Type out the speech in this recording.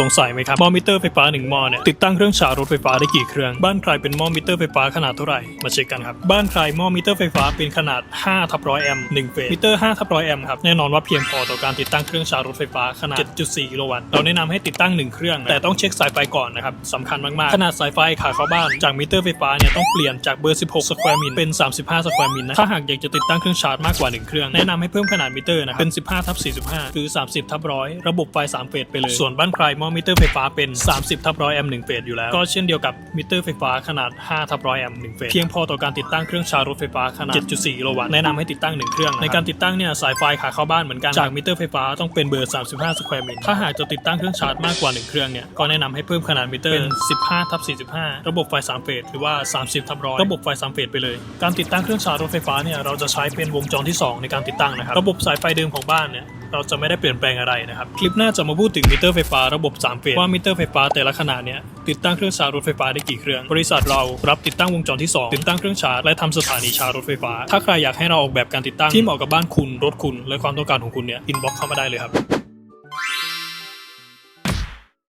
สงสัยไหมครับหม้อมิเตอร์ไฟฟ้า1หม้อเนี่ยติดตั้งเครื่องชาร์จรถไฟฟ้าได้กี่เครื่อง บ้านใครเป็นหม้อมิเตอร์ไฟฟ้าขนาดเท่าไหร่มาเช็คกันครับ บ้านใครหม้อมิเตอร์ไฟฟ้าเป็นขนาด5ทับร้อยแอมป์1เฟสมิเตอร์5ทับร้อยแอมป์ครับแน่นอนว่าเพียงพอต่อการติดตั้งเครื่องชาร์จรถไฟฟ้าขนาด 7.4 กิโลวัตต์เราแนะนำให้ติดตั้ง 1 เครื่อง แต่ต้องเช็คสายไฟก่อนนะครับสำคัญมากๆขนาดสายไฟขาเข้าบ้านจากมิเตอร์ไฟฟ้าเนี่ยต้องเปลี่ยนจากเบอร์ 16 สแควร์มิลเป็น 35 สแควร์มิลนะถ้าหากอยากจะติดตั้งเครื่องชาร์จมากกว่า1เครื่องแนะนำให้เพิ่มขนาดมิเตอร์นะครับเป็น 15ทับ45 หรือ 30ทับร้อยระบบไฟ3เฟสไปเลยส่วนบ้านใครหม้อมิเตอร์ไฟฟ้าเป็น 30ทับร้อยแอมป์1เฟสอยู่แล้ว ก็เช่นเดียวกับมิเตอร์ไฟฟ้าขนาด5ทับร้อยแอมป์1เฟสเพียงพอต่อการติดตั้งเครื่องชาร์จรถไฟฟ้าขนาด 7.4กิโลวัตต์แนะนำให้ติดตั้ง 1 เครื่อง ในการติดตั้งเนี่ยสายไฟขาเข้าบ้านเหมือนกันจากมิเตอร์ไฟฟ้าต้องเป็นเบอร์ 35สแควร์มิลถ้าหากจะติดตั้งเครื่องชาร์จมากกว่า 1 เครื่องเนี่ยก็แนะนำให้เพิ่มขนาดมิเตอร์เป็น 15ทับ45 ระบบไฟ3เฟสหรือว่า 30ทับร้อยระบบไฟ3เฟสไปเลย การติดตั้งเครื่องชาร์จรถไฟฟ้าเนี่ยเราจะใช้เป็นวงจรที่ 2 ในการติดตั้งนะครับระบบสายไฟเดิมของบ้านเนี่ยเราจะไม่ได้เปลี่ยนแปลงอะไรนะครับ คลิปหน้าจะมาพูดถึงมิเตอร์ไฟฟ้าระบบ3 เฟสว่ามิเตอร์ไฟฟ้าแต่ละขนาดเนี่ยติดตั้งเครื่องชาร์จรถไฟฟ้าได้กี่เครื่อง บริษัทเรารับติดตั้งวงจรที่ 2 ติดตั้งเครื่องชาร์จและทำสถานีชาร์จรถไฟฟ้า ถ้าใครอยากให้เราออกแบบการติดตั้งที่เหมาะกับบ้านคุณรถคุณ และความต้องการของคุณเนี่ยอินบ็อกเข้ามาได้เลยครับ